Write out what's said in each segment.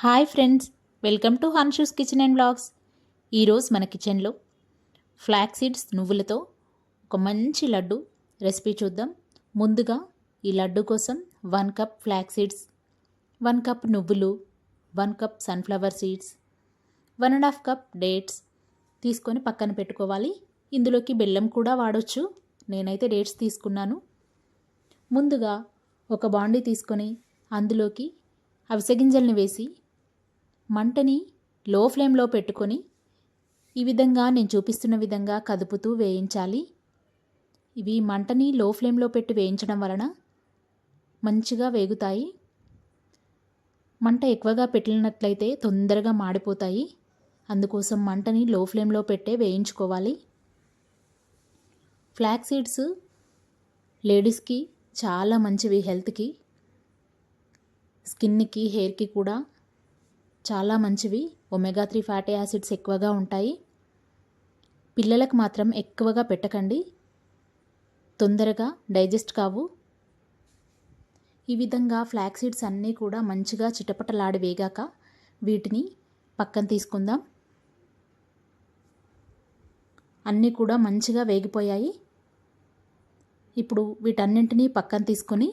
Hi friends welcome to Hanshu's kitchen and blogs ఈరోజు మన కిచెన్లో ఫ్లాక్ సీడ్స్ నువ్వులతో ఒక మంచి లడ్డు రెసిపీ చూద్దాం. ముందుగా ఈ లడ్డు కోసం one cup flax seeds one cup నువ్వులు one cup sunflower seeds one and half cup dates తీసుకొని పక్కన పెట్టుకోవాలి. ఇందులోకి బెల్లం కూడా వాడొచ్చు. నేనైతే డేట్స్ తీసుకున్నాను. ముందుగా ఒక బాండీ తీసుకొని అందులోకి అవిసె గింజల్ని వేసి మంటని లో ఫ్లేమ్లో పెట్టుకొని ఈ విధంగా నేను చూపిస్తున్న విధంగా కదుపుతూ వేయించాలి. ఇవి మంటని లో ఫ్లేమ్లో పెట్టి వేయించడం వలన మంచిగా వేగుతాయి. మంట ఎక్కువగా పెట్టినట్లయితే తొందరగా మాడిపోతాయి. అందుకోసం మంటని లో ఫ్లేమ్లో పెట్టే వేయించుకోవాలి. ఫ్లాక్ సీడ్స్ లేడీస్కి చాలా మంచివి హెల్త్కి స్కిన్కి హెయిర్కి కూడా చాలా మంచివి. ఒమేగా త్రీ ఫ్యాటీ యాసిడ్స్ ఎక్కువగా ఉంటాయి. పిల్లలకు మాత్రం ఎక్కువగా పెట్టకండి. తొందరగా డైజెస్ట్ కావు. ఈ విధంగా ఫ్లాక్ సీడ్స్ అన్నీ కూడా మంచిగా చిటపటలాడి వేగాక వీటిని పక్కన తీసుకుందాం. అన్నీ కూడా మంచిగా వేగిపోయాయి. ఇప్పుడు వీటన్నింటినీ పక్కన తీసుకొని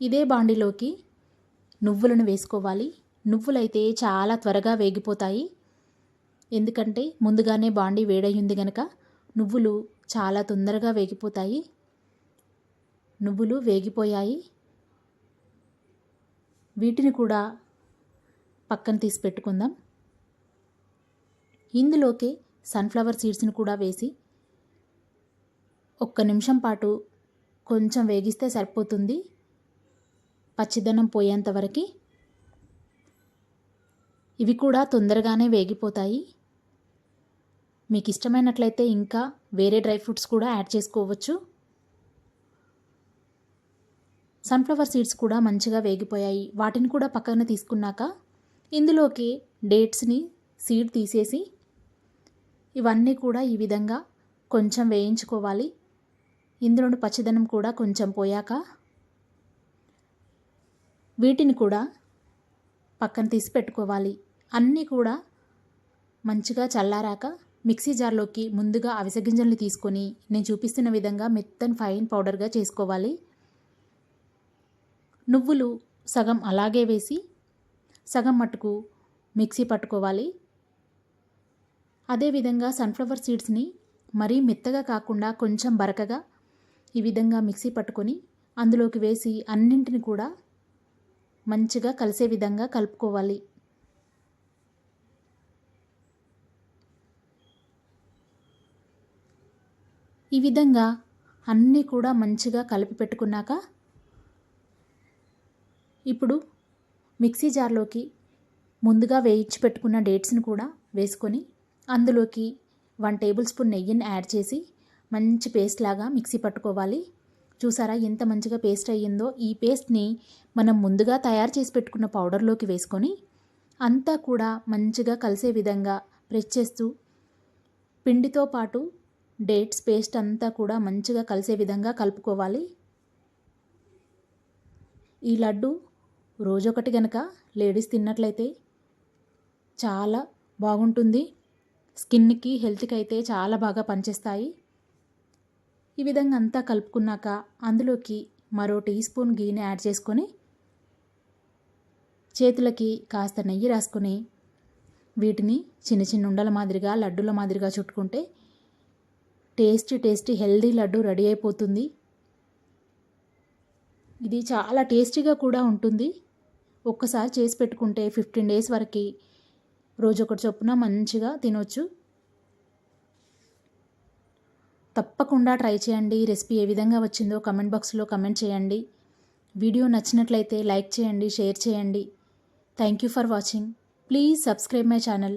ఇదే బాండిలోకి నువ్వులను వేసుకోవాలి. నువ్వులైతే చాలా త్వరగా వేగిపోతాయి. ఎందుకంటే ముందుగానే బాండీ వేడయ్యింది గనక నువ్వులు చాలా తొందరగా వేగిపోతాయి. నువ్వులు వేగిపోయాయి. వీటిని కూడా పక్కన తీసి పెట్టుకుందాం. ఇందులోకి సన్ఫ్లవర్ సీడ్స్ని కూడా వేసి ఒక్క నిమిషం పాటు కొంచెం వేగిస్తే సరిపోతుంది. పచ్చిదనం పోయేంత వరకు ఇవి కూడా తొందరగానే వేగిపోతాయి. మీకు ఇష్టమైనట్లయితే ఇంకా వేరే డ్రై ఫ్రూట్స్ కూడా యాడ్ చేసుకోవచ్చు. సన్ఫ్లవర్ సీడ్స్ కూడా మంచిగా వేగిపోయాయి. వాటిని కూడా పక్కన తీసుకున్నాక ఇందులోకి డేట్స్ని సీడ్ తీసేసి ఇవన్నీ కూడా ఈ విధంగా కొంచెం వేయించుకోవాలి. ఇందులో పచ్చిదనం కూడా కొంచెం పోయాక వీటిని కూడా పక్కన తీసి పెట్టుకోవాలి. అన్నీ కూడా మంచిగా చల్లారాక మిక్సీ జార్లోకి ముందుగా అవిసె గింజల్ని తీసుకొని నేను చూపిస్తున్న విధంగా మెత్తని ఫైన్ పౌడర్గా చేసుకోవాలి. నువ్వులు సగం అలాగే వేసి సగం మట్టుకు మిక్సీ పట్టుకోవాలి. అదేవిధంగా సన్ఫ్లవర్ సీడ్స్ని మరీ మెత్తగా కాకుండా కొంచెం బరకగా ఈ విధంగా మిక్సీ పట్టుకొని అందులోకి వేసి అన్నింటిని కూడా మంచిగా కలిసే విధంగా కలుపుకోవాలి. ఈ విధంగా అన్నీ కూడా మంచిగా కలిపి పెట్టుకున్నాక ఇప్పుడు మిక్సీ జార్లోకి ముందుగా వేయించి పెట్టుకున్న డేట్స్ని కూడా వేసుకొని అందులోకి వన్ టేబుల్ స్పూన్ నెయ్యిని యాడ్ చేసి మంచి పేస్ట్ లాగా మిక్సీ పట్టుకోవాలి. చూసారా ఎంత మంచిగా పేస్ట్ అయ్యిందో? ఈ పేస్ట్ని మనం ముందుగా తయారు చేసి పెట్టుకున్న పౌడర్లోకి వేసుకొని అంతా కూడా మంచిగా కలిసే విధంగా ప్రెస్ చేస్తూ పిండితో పాటు డేట్స్ పేస్ట్ అంతా కూడా మంచిగా కలిసే విధంగా కలుపుకోవాలి. ఈ లడ్డు రోజొకటి గనక లేడీస్ తిన్నట్లయితే చాలా బాగుంటుంది. స్కిన్కి హెల్త్కి అయితే చాలా బాగా పనిచేస్తాయి. ఈ విధంగా అంతా కలుపుకున్నాక అందులోకి మరో టీ స్పూన్ గీని యాడ్ చేసుకొని చేతులకి కాస్త నెయ్యి రాసుకొని వీటిని చిన్న చిన్న ఉండల మాదిరిగా లడ్డుల మాదిరిగా చుట్టుకుంటే tasty tasty healthy laddu ready అయిపోతుంది. ఇది చాలా టేస్టీగా కూడా ఉంటుంది. ఒక్కసారి చేసి పెట్టుకుంటే ఫిఫ్టీన్ డేస్ వరకు రోజొకటి చొప్పున మంచిగా తినొచ్చు. తప్పకుండా ట్రై చేయండి. ఈ రెసిపీ ఏ విధంగా వచ్చిందో కమెంట్ బాక్స్లో కమెంట్ చేయండి. వీడియో నచ్చినట్లయితే లైక్ చేయండి షేర్ చేయండి. Thank you for watching. Please subscribe my channel.